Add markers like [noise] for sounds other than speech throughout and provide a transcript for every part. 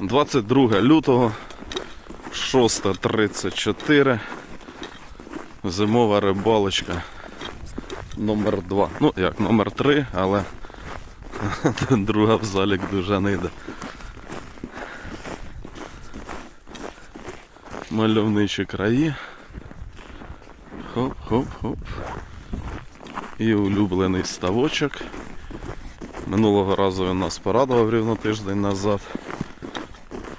22 лютого, 6.34. Зимова рибалочка номер 2. Ну як, номер 3, але [laughs] друга в залік дуже не йде. Мальовничі краї. Хоп-хоп-хоп. І улюблений ставочок. Минулого разу він нас порадував рівно тиждень назад.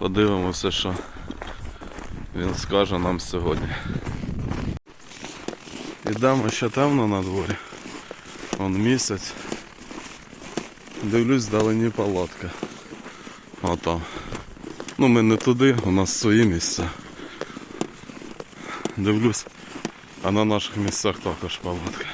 Подивимося, що він скаже нам сьогодні. Ідемо ще темно на дворі. Вон місяць. Дивлюсь, вдалині палатка. Ото. Ну ми не туди, у нас свої місця. Дивлюсь, а на наших місцях також палатка.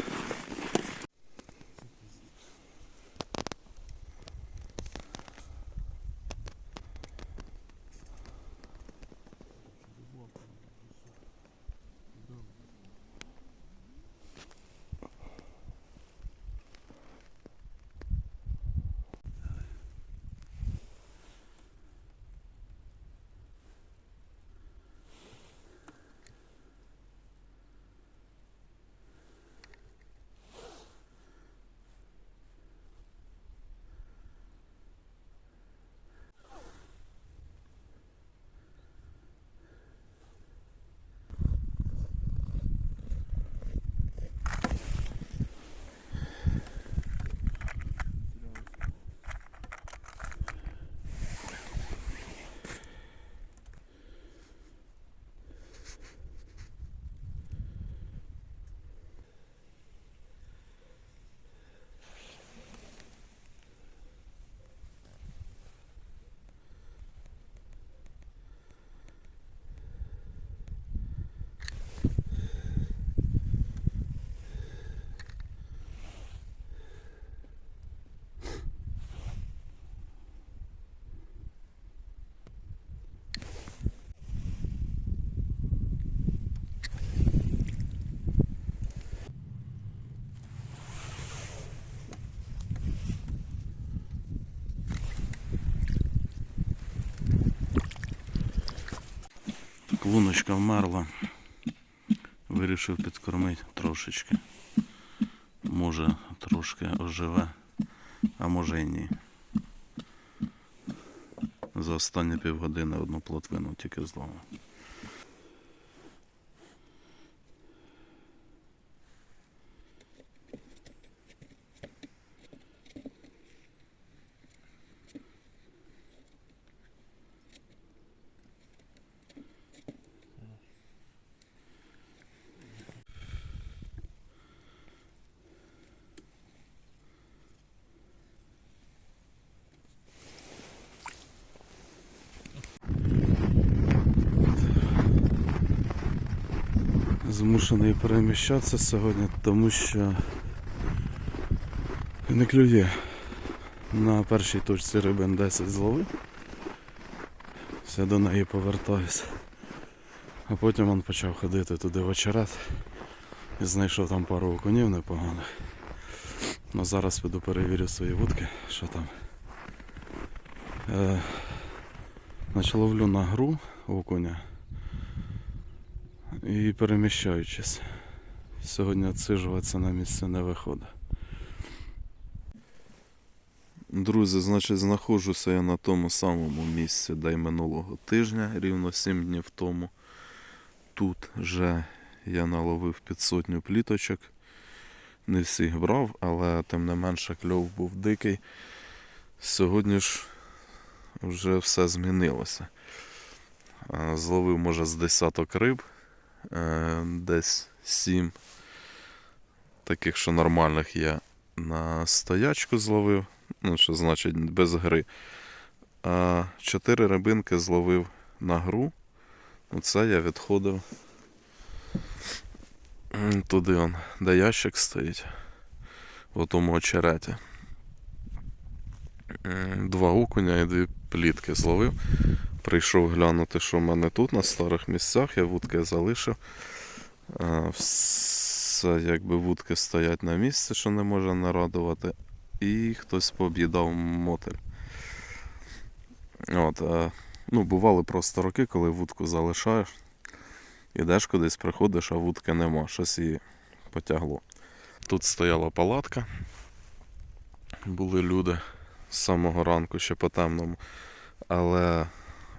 Так, луночка вмерла. Вирішив підкормити трошечки. Може трошки оживе, а може і ні. За останні півгодини одну плотвину тільки зловив. Змушений переміщатися сьогодні, тому що не клює. На першій точці рибин 10 зловив. Все до неї повертаюся. А потім він почав ходити туди в очерет і знайшов там пару окунів непоганих. Ну зараз піду перевірю свої вудки, що там. Е, значить ловлю на гру окуня і переміщаючись. Сьогодні відсиджуватися на місце не виходить. Друзі, значить, знаходжуся я на тому самому місці, де й минулого тижня, рівно 7 днів тому. Тут вже я наловив під сотню пліточок. Не всіх брав, але тим не менше кльов був дикий. Сьогодні ж вже все змінилося. Зловив, може, з десяток риб, е, десь сім таких, що нормальних я на стоячку зловив, ну, що значить без гри. А чотири рибинки зловив на гру. Оце я відходив туди, он, де ящик стоїть, в тому очереті. Два окуня і дві плітки зловив. Прийшов глянути, що в мене тут на старих місцях, я вудки залишив. Все, якби вудки стоять на місці, що не може нарадувати. І хтось пооб'їдав мотель. От, Ну, бували просто роки, коли вудку залишаєш, ідеш кудись, приходиш, а вудки нема, щось її потягло. Тут стояла палатка. Були люди з самого ранку ще по темному. Але,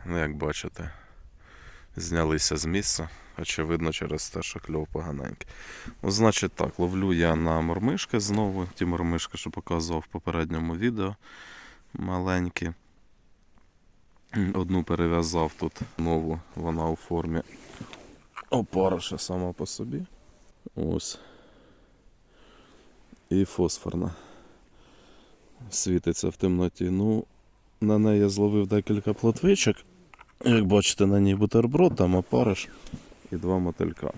ну як бачите, знялися з місця. Очевидно, через те, що кльов поганенький. Ну, значить так, ловлю я на мормишки знову. Ті мормишки, що показував в попередньому відео. Маленькі. Одну перев'язав тут нову, вона у формі опариша сама по собі. Ось. І фосфорна. Світиться в темноті. Ну, на неї я зловив декілька плотвичок. Як бачите, на ній бутерброд, там опариш і два мотилька.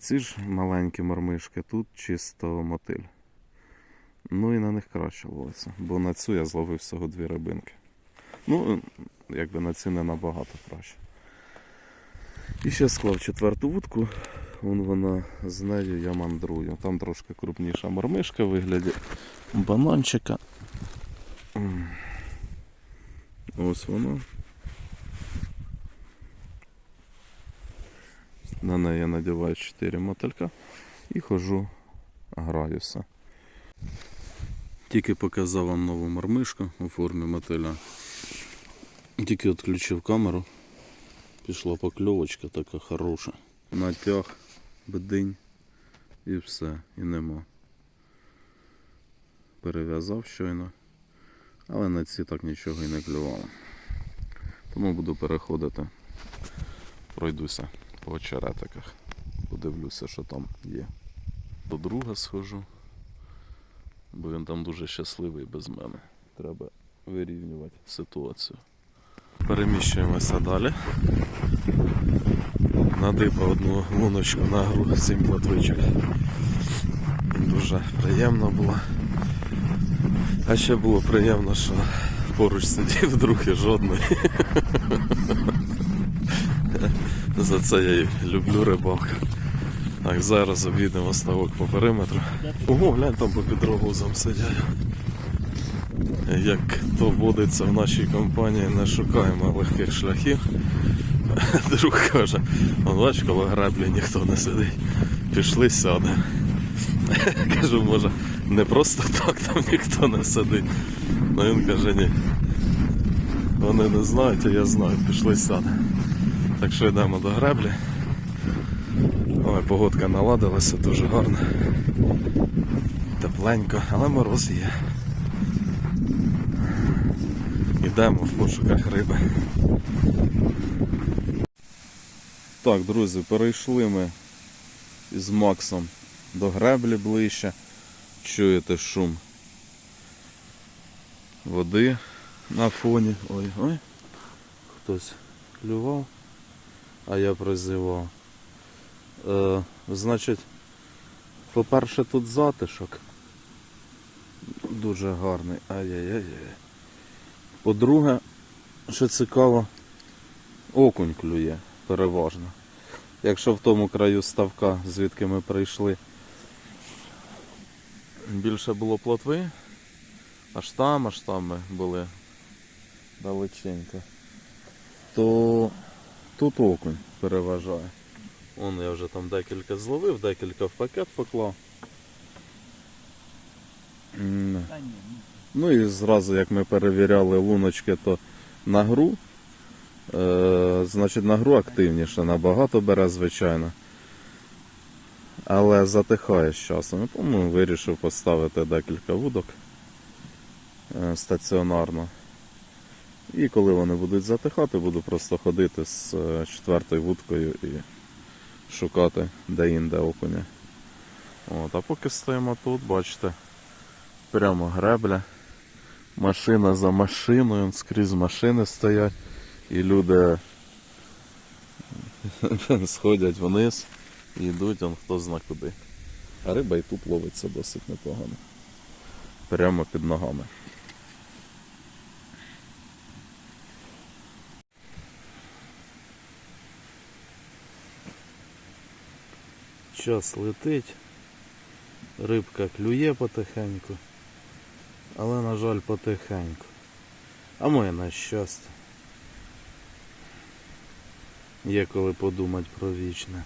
Ці ж маленькі мормишки, тут чисто мотиль. Ну і на них краще ловиться, бо на цю я зловив всього дві рибинки. Ну, якби на ці не набагато краще. І ще склав четверту вудку. Вон вона з нею я мандрую. Там трошки крупніша мормишка в вигляді бананчика. Ось вона. На неї я надіваю 4 мотилька і хожу, граюся. Тільки показав вам нову мормишку у формі мотиля. Тільки відключив камеру. Пішла покльовочка така хороша. Натяг, бдинь і все, і нема. Перев'язав щойно, але на ці так нічого і не клювало. Тому буду переходити, пройдуся по очеретиках, подивлюся, що там є. До друга схожу, бо він там дуже щасливий без мене. Треба вирівнювати ситуацію. Переміщуємося далі. Надипав одну луночку на гру сім платвичок. Дуже приємно було. А ще було приємно, що поруч сидів друг і жодний. За це я і люблю рибалку. Так, зараз обійдемо ставок по периметру. Ого, глянь, там по підрогузам сидять. Як то водиться в нашій компанії, не шукаємо легких шляхів. Друг каже, «Он бач, коло граблі ніхто не сидить. Пішли сяде. Кажу, може, не просто так там ніхто не сидить. Ну він каже, ні. Вони не знають, а я знаю, пішли сяде. Так що йдемо до греблі. Ой, погодка наладилася дуже гарно. Тепленько, але мороз є. Йдемо в пошуках риби. Так, друзі, перейшли ми із Максом до греблі ближче. Чуєте шум води на фоні. Ой, ой. Хтось клював, а я прозівав. Е, значить, по-перше, тут затишок. Дуже гарний. Ай-яй-яй. По-друге, що цікаво, окунь клює переважно. Якщо в тому краю ставка, звідки ми прийшли, більше було плотви, аж там, аж там ми були далеченько, то тут окунь переважає. Вон я вже там декілька зловив, декілька в пакет поклав. Ну, Ну і зразу, як ми перевіряли луночки, то на гру. Е, значить, на гру активніше, набагато бере, звичайно. Але затихає з часом. Тому вирішив поставити декілька вудок е, стаціонарно. І коли вони будуть затихати, буду просто ходити з е, четвертою вудкою і шукати де-інде окуня. От, а поки стоїмо тут, бачите, прямо гребля. Машина за машиною, скрізь машини стоять, і люди [laughs] сходять вниз і йдуть, он хто зна куди. А риба і тут ловиться досить непогано. Прямо під ногами. Час летить, рибка клює потихеньку але, на жаль, потихеньку. А моє на щастя. Є коли подумати про вічне.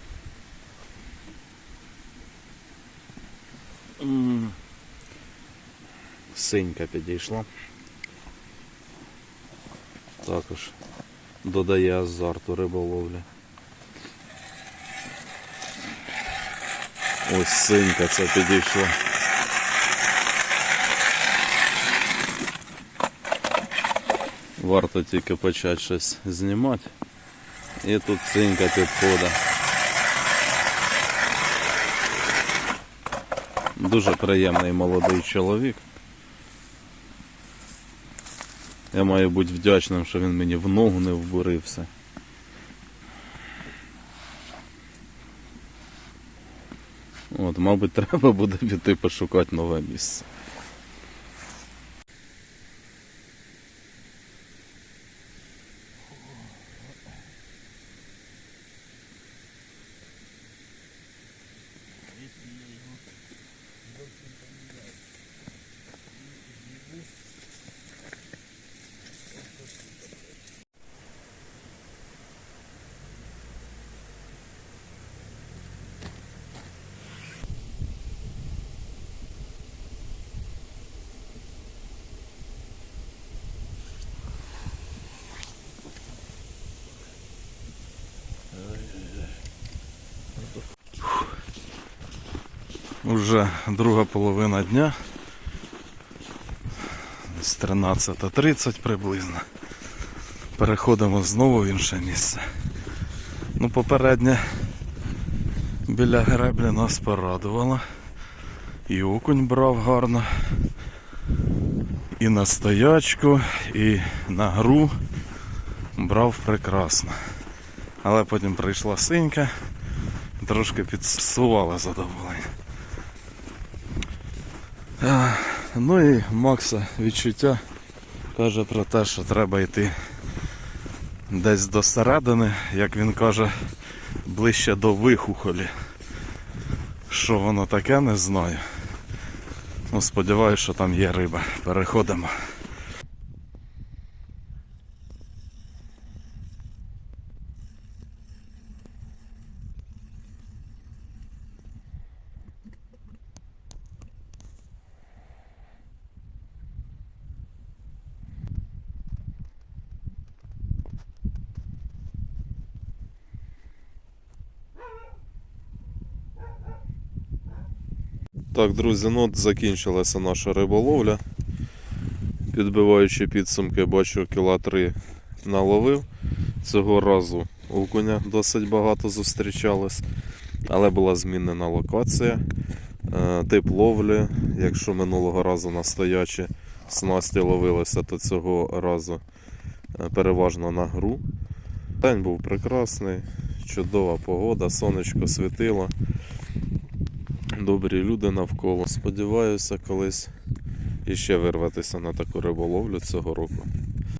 Синька підійшла. Також додає азарту риболовлі. Ось синька це підійшла. Варто тільки почати щось знімати. І тут синька підходить. Дуже приємний молодий чоловік. Я маю бути вдячним, що він мені в ногу не вбурився. От, мабуть, [laughs] треба буде піти пошукати нове місце. Уже друга половина дня. З 13.30 приблизно. Переходимо знову в інше місце. Ну, попереднє біля греблі нас порадувало. І окунь брав гарно. І на стоячку, і на гру брав прекрасно. Але потім прийшла синька, трошки підсувала задоволення. Ну і Макса відчуття каже про те, що треба йти десь до середини, як він каже, ближче до вихухолі. Що воно таке, не знаю. Ну, сподіваюся, що там є риба. Переходимо. Так, друзі, ну от закінчилася наша риболовля. Підбиваючи підсумки, бачу кіла 3 наловив. Цього разу окуня досить багато зустрічалось, але була змінена локація. Е, Тип ловлі, якщо минулого разу на стоячі снасті ловилося, то цього разу е, переважно на гру. День був прекрасний, чудова погода, сонечко світило добрі люди навколо. Сподіваюся, колись іще вирватися на таку риболовлю цього року.